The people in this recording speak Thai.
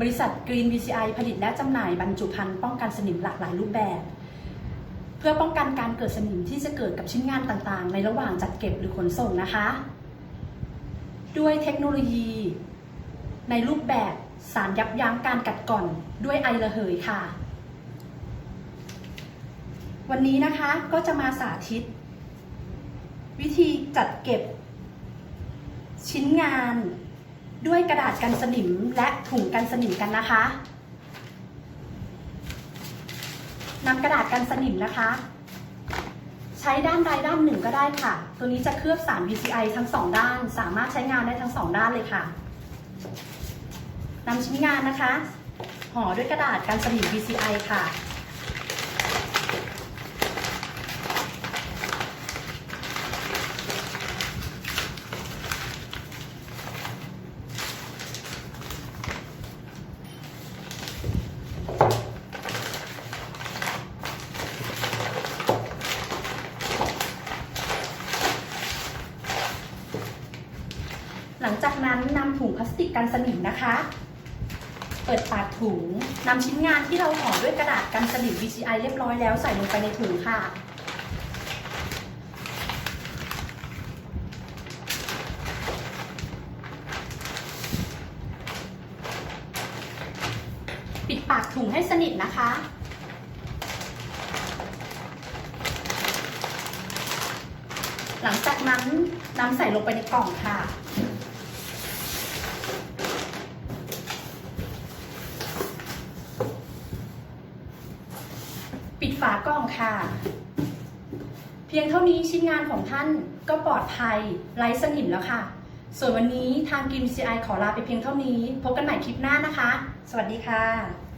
บริษัท Green BCI ผลิตและจำหน่ายบรรจุภัณฑ์ป้องกันสนิมหลากหลายรูปแบบ เพื่อป้องกันการเกิดสนิมที่จะเกิดกับชิ้นงานต่างๆ ในระหว่างจัดเก็บหรือขนส่งนะคะ ด้วยเทคโนโลยี ในรูปแบบสารยับยั้งการกัดก่อนด้วยไอระเหยค่ะ วันนี้นะคะก็จะมาสาธิต วิธีจัดเก็บชิ้นงาน ด้วยกระดาษกันสนิมและถุงกันสนิมกันนะคะนำกระดาษกันสนิมนะคะ ใช้ด้านใดด้านหนึ่งก็ได้ค่ะ ตัวนี้จะเคลือบสาร VCI ทั้งสองด้าน สามารถใช้งานได้ทั้งสองด้านเลยค่ะนำชิ้นงานนะคะห่อด้วยกระดาษกันสนิม VCI ค่ะ หลังจากนั้นนำถุงพลาสติกกันสนิมนะคะ เปิดปากถุงนำชิ้นงานที่เราห่อด้วยกระดาษกันสนิม VCI เรียบร้อยแล้วใส่ลงไปในถุงค่ะปิดปากถุงให้สนิทนะคะ หลังจากนั้นนำใส่ลงไปในกล่องค่ะ ปิดฝากล่องค่ะ เพียงเท่านี้ชิ้นงานของท่านก็ปลอดภัยไร้สนิมแล้วค่ะ ส่วนวันนี้ทางกิมซีไอขอลาไปเพียงเท่านี้ พบกันใหม่คลิปหน้านะคะ สวัสดีค่ะ